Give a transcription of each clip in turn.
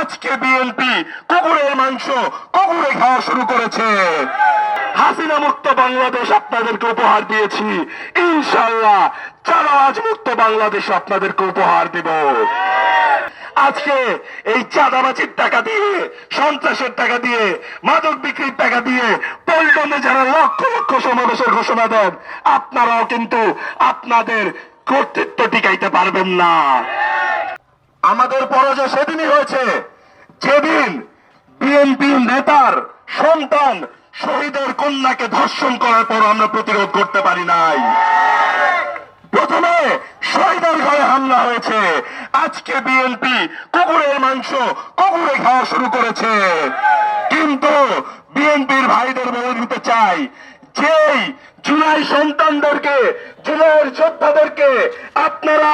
আজকে বিএনপি কুকুরের মাংস, কুকুরে খাওয়া শুরু করেছে। হাসিনা মুক্ত বাংলাদেশ আপনাদেরকে উপহার দিয়েছি। ইনশাল্লাহ চালাজ মুক্ত বাংলাদেশ আপনাদেরকে উপহার দেব। আজকে এই চাঁদাবাজির টাকা দিয়ে, সন্ত্রাসের টাকা দিয়ে, মাদক বিক্রির টাকা দিয়ে পল্টনে যারা লক্ষ লক্ষ সমাবেশের ঘোষণা দেন, আপনারাও কিন্তু আপনাদের কর্তৃত্ব টিকাইতে পারবেন না। আমাদের পরাজয় সেদিনই হয়েছে। যেদিন বিএনপি নেতার সন্তান শহীদের কন্যাকে ধর্ষণ করার পর আমরা প্রতিরোধ করতে পারি নাই। প্রথমে শহীদের ঘরে হামলা হয়েছে। আজকে বিএনপি কুকুরের মাংস কুকুরে খাওয়া শুরু করেছে। কিন্তু বিএনপির ভাইদের বলে দিতে চাই, যেই জুলাই সন্তানদেরকে, জুলাইয়ের যোদ্ধাদেরকে আপনারা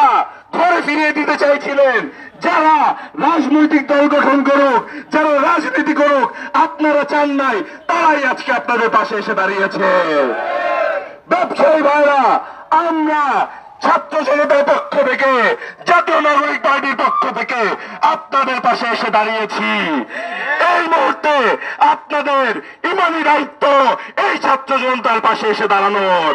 ঘরে ফিরিয়ে দিতে চাইছিলেন। যারা রাজনৈতিক দল গঠন করুক, যারা রাজনীতি করুক, আপনারা চান নাই, তারাই আজকে আপনাদের পাশে এসে দাঁড়িয়েছে। ব্যবসায়ী ভাইরা, আমরা ছাত্র জনতার পক্ষ থেকে, জাতীয় নাগরিক পার্টির পক্ষ থেকে আপনাদের পাশে এসে দাঁড়িয়েছি। এই মুহূর্তে আপনাদের ইমানি দায়িত্ব এই ছাত্র জনতার পাশে এসে দাঁড়ানোর।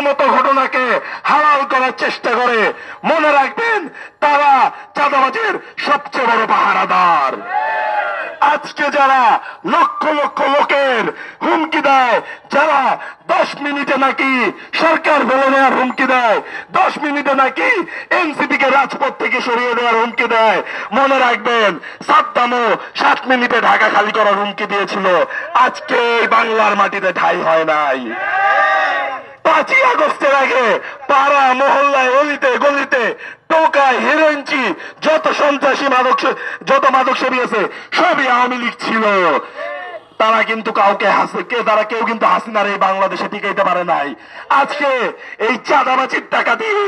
মতো ঘটনাকে হালাল করার চেষ্টা করে। মনে রাখবেন, তারা চাঁদাবাজের সবচেয়ে বড় পাহারাদার। আজকে যারা লক্ষ লক্ষ লোকের হুমকি দেয়, যারা দশ মিনিটে নাকি সরকার বলে নেওয়ার হুমকি দেয়, দশ মিনিটে নাকি এনসিপি কে রাজপথ থেকে সরিয়ে দেওয়ার হুমকি দেয়, মনে রাখবেন, সাদ্দামও সাত মিনিটে ঢাকা খালি করার হুমকি দিয়েছিল। আজকে বাংলার মাটিতে ঠাই হয় নাই। পাঁচই আগস্টের আগে পাড়া, মহল্লায়, অলিতে, গলিতে টোকায় হিরোইনচি, যত সন্ত্রাসী মাদক যত মাদক সেবী আছে, সবই আওয়ামী লীগ ছিল। তারা কিন্তু কাউকে হাসে, কে, তারা কেউ কিন্তু হাসিনার এই বাংলাদেশে টিকাইতে পারে নাই। আজকে এই চাঁদাবাজির টাকা দিয়ে,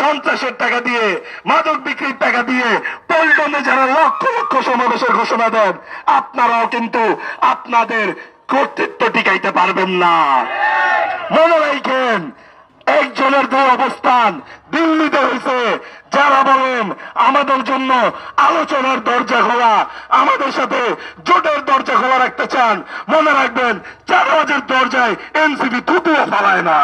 সন্ত্রাসের টাকা দিয়ে, মাদক বিক্রির টাকা দিয়ে পল্টনে যারা লক্ষ লক্ষ সমাবেশের ঘোষণা দেন, আপনারাও কিন্তু আপনাদের কর্তৃত্ব টিকাইতে পারবেন না। মনে রাখেন একজনের দুই অবস্থান দিল্লিতে হয়েছে। যারা বলেন, আমাদের জন্য আলোচনার দরজা খোলা, আমাদের সাথে জোটের দরজা খোলা রাখতে চান, মনে রাখবেন, চার হাজার দরজায় এনসিপি থুতুও ফলায় না।